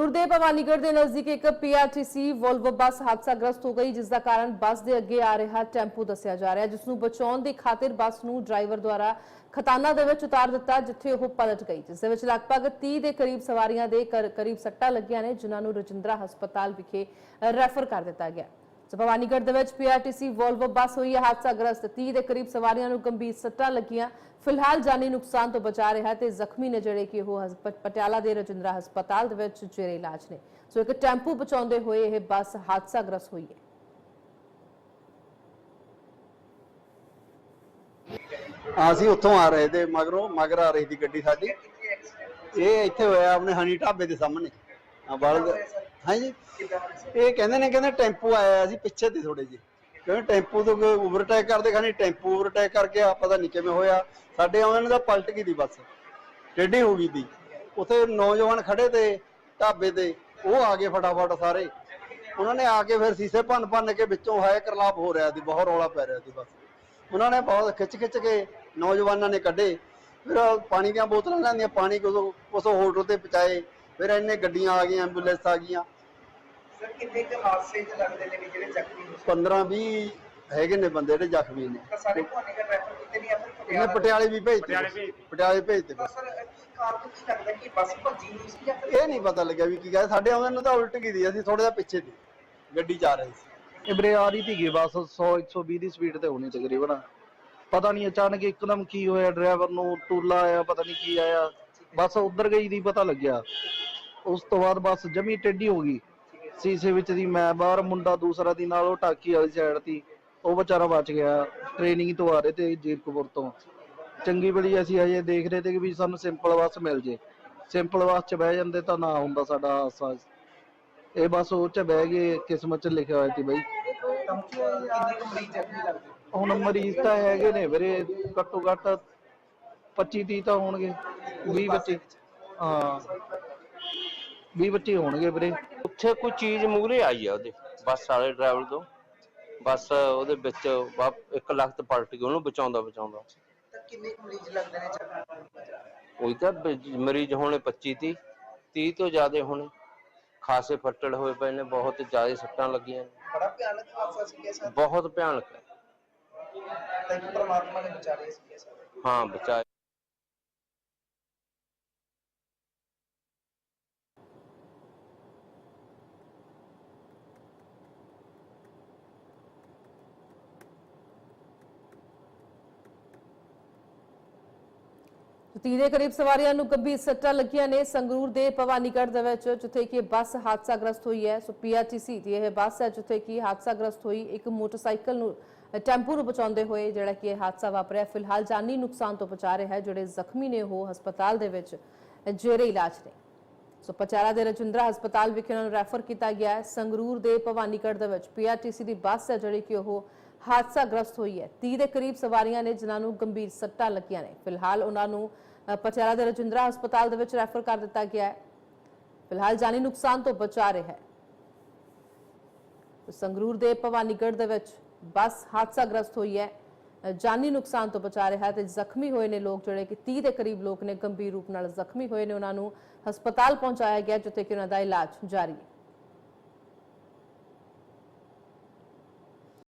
ਸੰਗਰੂਰ ਦੇ ਭਵਾਨੀਗੜ੍ਹ ਦੇ ਨਜ਼ਦੀਕ ਇੱਕ ਪੀਆਰਟੀਸੀ ਵੋਲਵੋ ਬੱਸ ਹਾਦਸਾਗ੍ਰਸਤ ਹੋ ਗਈ, ਜਿਸ ਦਾ ਕਾਰਨ ਬੱਸ ਦੇ ਅੱਗੇ ਆ ਰਿਹਾ ਟੈਂਪੂ ਦੱਸਿਆ ਜਾ ਰਿਹਾ ਹੈ ਜਿਸ ਨੂੰ ਬਚਾਉਣ ਦੀ ਖਾਤਰ ਬੱਸ ਨੂੰ ਡਰਾਈਵਰ ਦੁਆਰਾ ਖਤਾਨਾ ਦੇ ਵਿੱਚ ਉਤਾਰ ਦਿੱਤਾ, ਜਿੱਥੇ ਉਹ ਪਲਟ ਗਈ, ਜਿਸ ਦੇ ਵਿੱਚ ਲਗਭਗ 30 ਦੇ ਕਰੀਬ ਸਵਾਰੀਆਂ ਦੇ ਕਰ- ਕਰੀਬ ਸੱਟਾਂ ਲੱਗੀਆਂ ਨੇ, ਜਿਨ੍ਹਾਂ ਨੂੰ ਰਜਿੰਦਰਾ ਹਸਪਤਾਲ ਵਿਖੇ ਰੈਫਰ ਕਰ ਦਿੱਤਾ ਗਿਆ। ਭਵਾਨੀਗੜ੍ਹ ਦੇ ਵਿੱਚ ਪੀਆਰਟੀਸੀ ਵੋਲਵੋ ਬੱਸ ਹੋਈ ਹੈ। ਹਾਦਸਾਗ੍ਰਸਤ 30 ਦੇ ਕਰੀਬ ਸਵਾਰੀਆਂ ਨੂੰ ਗੰਭੀਰ ਸੱਟਾਂ ਲੱਗੀਆਂ। ਫਿਲਹਾਲ ਜਾਨੀ ਨੁਕਸਾਨ ਤੋਂ ਬਚਾ ਰਿਹਾ ਤੇ ਜ਼ਖਮੀ ਨੇ ਜਿਹੜੇ ਕਿ ਉਹ ਪਟਿਆਲਾ ਦੇ ਰਜਿੰਦਰਾ ਹਸਪਤਾਲ ਦੇ ਵਿੱਚ ਜੇਰੇ ਇਲਾਜ ਨੇ। ਸੋ ਇੱਕ ਟੈਂਪੂ ਬਚਾਉਂਦੇ ਹੋਏ ਇਹ ਬੱਸ ਹਾਦਸਾਗ੍ਰਸਤ ਹੋਈ ਹੈ। ਅਸੀਂ ਉੱਥੋਂ ਆ ਰਹੇ ਤੇ ਮਗਰੋਂ ਮਗਰ ਆ ਰਹੀ ਸੀ ਗੱਡੀ ਸਾਡੀ। ਇਹ ਇੱਥੇ ਹੋਇਆ ਆਪਣੇ ਹਨੀ ਢਾਬੇ ਦੇ ਸਾਹਮਣੇ। ਬਲਦ ਹਾਂਜੀ। ਇਹ ਕਹਿੰਦੇ ਨੇ, ਕਹਿੰਦੇ ਟੈਂਪੂ ਆਇਆ ਸੀ ਪਿੱਛੇ ਤੇ ਥੋੜੇ ਜਿਹੇ। ਕਿਉਂਕਿ ਟੈਂਪੂ ਤੋਂ ਓਵਰਟੇਕ ਕਰਦੇ ਖਾਣੀ ਟੈਂਪੂ ਓਵਰਟੇਕ ਕਰਕੇ ਆ ਪਤਾ ਨਹੀਂ ਕਿਵੇਂ ਹੋਇਆ। ਸਾਡੇ ਆਉਂਦੇ ਨੂੰ ਤਾਂ ਪਲਟ ਗਈ ਦੀ ਬੱਸ। ਟੇਢੀ ਹੋ ਗਈ ਦੀ। ਉੱਥੇ ਨੌਜਵਾਨ ਖੜੇ ਤੇ, ਢਾਬੇ ਤੇ, ਉਹ ਆ ਗਏ ਫਟਾਫਟ ਸਾਰੇ। ਉਹਨਾਂ ਨੇ ਆ ਕੇ ਫਿਰ ਸੀਸੇ ਭੰਨ ਭੰਨ ਕੇ ਵਿੱਚੋਂ ਹਾਏ ਕਰਲਾਪ ਹੋ ਰਿਹਾ ਸੀ, ਬਹੁਤ ਰੌਲਾ ਪੈ ਰਿਹਾ ਸੀ ਬਸ। ਉਹਨਾਂ ਨੇ ਬਹੁਤ ਖਿੱਚ ਖਿੱਚ ਕੇ ਨੌਜਵਾਨਾਂ ਨੇ ਕੱਢੇ। ਫਿਰ ਪਾਣੀ ਦੀਆਂ ਬੋਤਲਾਂ ਲੈਂਦੀਆਂ, ਪਾਣੀ ਕੋਸੋਂ ਕੋਸੋਂ ਹੋਟਲ ਤੇ ਪਹੁੰਚਾਏ। ਫਿਰ ਇੰਨੇ ਗੱਡੀਆਂ ਆ ਗਈਆਂ ਐਂਬੂਲੈਂਸ ਆ ਗਈਆਂ। ਸਰ ਕਿੰਨੇ ਕੁ ਹਾਦਸੇ ਚ ਲੱਗਦੇ ਨੇ ਵੀ ਜਿਹੜੇ ਜ਼ਖਮੀ ਹੋ 15 20 ਹੈਗੇ ਨੇ ਬੰਦੇ ਜਿਹੜੇ ਜ਼ਖਮੀ ਨੇ। ਤਾਂ ਸਾਰੇ ਭਾਣੇ ਕਰ ਰੈਫਰ ਕੀਤੇ ਨਹੀਂ ਆਪਣੇ ਇਹਨੇ ਪਟਿਆਲੇ ਵੀ ਭੇਜਤੇ ਪਟਿਆਲੇ ਭੇਜਤੇ। ਤਾਂ ਬਸ ਸਰ ਕੀ ਕਾਰਨ ਕੀ ਲੱਗਦਾ ਕਿ ਬੱਸ ਭੱਜੀ ਨਹੀਂ ਸੀ ਜਾਂ ਫਿਰ ਇਹ ਨਹੀਂ ਪਤਾ ਲੱਗਿਆ ਵੀ ਕੀ ਕਹੇ ਸਾਡੇ ਆਉਂਦੇ ਨੂੰ ਤਾਂ ਉਲਟ ਗਈ ਦੀ ਅਸੀਂ ਥੋੜਾ ਜਿਹਾ ਪਿੱਛੇ ਦੀ ਗੱਡੀ ਜਾ ਰਹੀ ਸੀ। ਇਹ ਵੀਰੇ ਆ ਰਹੀ ਸੀਗੀ ਬਸ 100 120 ਦੀ ਸਪੀਡ ਤੇ ਹੋਣੀ ਤਕਰੀਬਨ। ਪਤਾ ਨਹੀਂ ਅਚਾਨਕ ਇੱਕਦਮ ਕੀ ਹੋਇਆ ਡਰਾਈਵਰ ਨੂੰ ਟੂਲਾ ਆਇਆ ਪਤਾ ਨਹੀਂ ਕੀ ਆਇਆ। ਬਸ ਉਧਰ ਗਈ ਦੀ ਪਤਾ ਲੱਗਿਆ। ਉਸ ਤੋਂ ਬਾਅਦ ਬਸ ਜਮੀ ਟੇਢੀ ਹੋ ਗਈ। ਸੀਸੇ ਵਿੱਚ ਦੀ ਮੈਂ ਬਾਹਰ ਮੁੰਡਾ ਦੂਸਰਾ ਦੀ ਨਾਲ ਉਹ ਟਾਕੀ ਵਾਲੀ ਸਾਈਡ ਤੀ ਉਹ ਵਿਚਾਰਾ ਬਚ ਗਿਆ ਟ੍ਰੇਨਿੰਗ ਤੋਂ ਆ ਰਹੇ ਤੇ ਜੀਰਕਪੁਰ ਤੋਂ। ਚੰਗੀ ਬੜੀ ਅਸੀਂ ਹਜੇ ਦੇਖ ਰਹੇ ਤੇ ਕਿ ਵੀ ਸਾਨੂੰ ਸਿੰਪਲ ਬੱਸ ਮਿਲ ਜੇ। ਸਿੰਪਲ ਬੱਸ 'ਚ ਬਹਿ ਜਾਂਦੇ ਤਾਂ ਨਾ ਹੁੰਦਾ ਸਾਡਾ ਹਾਦਸਾ ਇਹ ਬਸ ਉਹ 'ਚ ਬਹਿ ਗਏ ਕਿਸਮਤ 'ਚ ਲਿਖਿਆ ਹੋਇਆ ਸੀ ਬਈ। ਹੁਣ ਮਰੀਜ਼ ਤਾਂ ਹੈਗੇ ਨੇ ਵੀਰੇ, ਘੱਟੋ ਘੱਟ 25 30 ਤਾਂ ਹੋਣਗੇ 20 ਬੱਚੇ ਹਾਂ। 20 ਬੱਚੇ ਹੋਣਗੇ ਵੀਰੇ। ਉੱਥੇ ਕੋਈ ਚੀਜ਼ ਮੂਹਰੇ ਆਈ ਆ ਉਹਦੇ ਬੱਸ ਵਾਲੇ ਡਰਾਈਵਰ ਤੋਂ। ਬੱਸ ਉਹਦੇ ਵਿੱਚ ਵਾ- ਇੱਕ ਲੱਖ ਪਲਟ ਗਈ ਉਹਨੂੰ ਬਚਾਉਂਦਾ ਬਚਾਉਂਦਾ। ਤਾਂ ਕਿੰਨੇ ਕੁ ਮਰੀਜ਼ ਲੱਗਦੇ ਨੇ ਉਹੀ ਤਾਂ ਬ- ਮਰੀਜ਼ ਹੋਣੇ 25 30 30 ਤੋਂ ਜ਼ਿਆਦਾ ਹੋਣੇ। ਖਾਸੇ ਫੱਟੜ ਹੋਏ ਪਏ ਨੇ ਬਹੁਤ ਜ਼ਿਆਦਾ ਸੱਟਾਂ ਲੱਗੀਆਂ ਨੇ। ਬੜਾ ਭਿਆਨਕ ਹਾਦਸਾ ਸੀ ਇਹ ਸਰ। ਬਹੁਤ ਭਿਆਨਕ। ਹੈ ਤਾਂ ਇੱਕ ਪਰਮਾਤਮਾ ਨੇ ਬਚਾ ਲਿਆ ਸੀ ਇਹ ਸਰ। ਹਾਂ ਬਚਾ ਤੀਹ ਦੇ ਕਰੀਬ ਸਵਾਰੀਆਂ ਨੂੰ ਗੰਭੀਰ ਸੱਟਾਂ ਲੱਗੀਆਂ ਨੇ। ਸੰਗਰੂਰ ਦੇ ਭਵਾਨੀਗੜ੍ਹ ਦੇ ਵਿੱਚ ਜਿੱਥੇ ਕਿ ਬੱਸ ਹਾਦਸਾਗ੍ਰਸਤ ਹੋਈ ਹੈ। ਸੋ ਪੀਆਰਟੀਸੀ ਦੀ ਇਹ ਬੱਸ ਹੈ ਜਿੱਥੇ ਕਿ ਹਾਦਸਾਗ੍ਰਸਤ ਹੋਈ ਇੱਕ ਮੋਟਰਸਾਈਕਲ ਨੂੰ ਟੈਂਪੂ ਨੂੰ ਬਚਾਉਂਦੇ ਹੋਏ ਜਿਹੜਾ ਕਿ ਇਹ ਹਾਦਸਾ ਵਾਪਰਿਆ। ਫਿਲਹਾਲ ਜਾਨੀ ਨੁਕਸਾਨ ਤੋਂ ਬਚਾ ਰਿਹਾ ਹੈ। ਜਿਹੜੇ ਜ਼ਖਮੀ ਨੇ ਉਹ ਹਸਪਤਾਲ ਦੇ ਵਿੱਚ ਜੇਰੇ ਇਲਾਜ ਨੇ। ਸੋ ਪਚਾਰਾ ਦੇ ਰਜਿੰਦਰਾ ਹਸਪਤਾਲ ਵਿਖੇ ਉਹਨਾਂ ਨੂੰ ਰੈਫਰ ਕੀਤਾ ਗਿਆ ਹੈ। ਸੰਗਰੂਰ ਦੇ ਭਵਾਨੀਗੜ੍ਹ ਦੇ ਵਿੱਚ ਪੀਆਰਟੀਸੀ ਦੀ ਬੱਸ ਹੈ ਜਿਹੜੀ ਕਿ ਉਹ ਹਾਦਸਾਗ੍ਰਸਤ ਹੋਈ ਹੈ। 30 ਦੇ ਕਰੀਬ ਸਵਾਰੀਆਂ ਨੇ ਜਿਨ੍ਹਾਂ ਨੂੰ ਗੰਭੀਰ ਸੱਟਾਂ ਲੱਗੀਆਂ ਨੇ। ਫਿਲਹਾਲ ਉਹਨਾਂ ਨੂੰ ਪਟਿਆਲਾ ਦੇ ਰਜਿੰਦਰਾ ਹਸਪਤਾਲ ਦੇ ਵਿੱਚ ਰੈਫਰ ਕਰ ਦਿੱਤਾ ਗਿਆ ਹੈ। ਫਿਲਹਾਲ ਜਾਨੀ ਨੁਕਸਾਨ ਤੋਂ ਬਚਾ ਰਿਹਾ ਹੈ। ਸੰਗਰੂਰ ਦੇ ਭਵਾਨੀਗੜ੍ਹ ਦੇ ਵਿੱਚ ਬੱਸ ਹਾਦਸਾਗ੍ਰਸਤ ਹੋਈ ਹੈ। ਜਾਨੀ ਨੁਕਸਾਨ ਤੋਂ ਬਚਾ ਰਿਹਾ ਹੈ ਤੇ ਜ਼ਖਮੀ ਹੋਏ ਨੇ ਲੋਕ ਜਿਹੜੇ ਕਿ 30 ਦੇ ਕਰੀਬ ਲੋਕ ਨੇ, ਗੰਭੀਰ ਰੂਪ ਨਾਲ ਜ਼ਖਮੀ ਹੋਏ ਨੇ। ਉਹਨਾਂ ਨੂੰ ਹਸਪਤਾਲ ਪਹੁੰਚਾਇਆ ਗਿਆ, ਜਿੱਥੇ ਕਿ ਉਹਨਾਂ ਦਾ ਇਲਾਜ ਜਾਰੀ ਹੈ।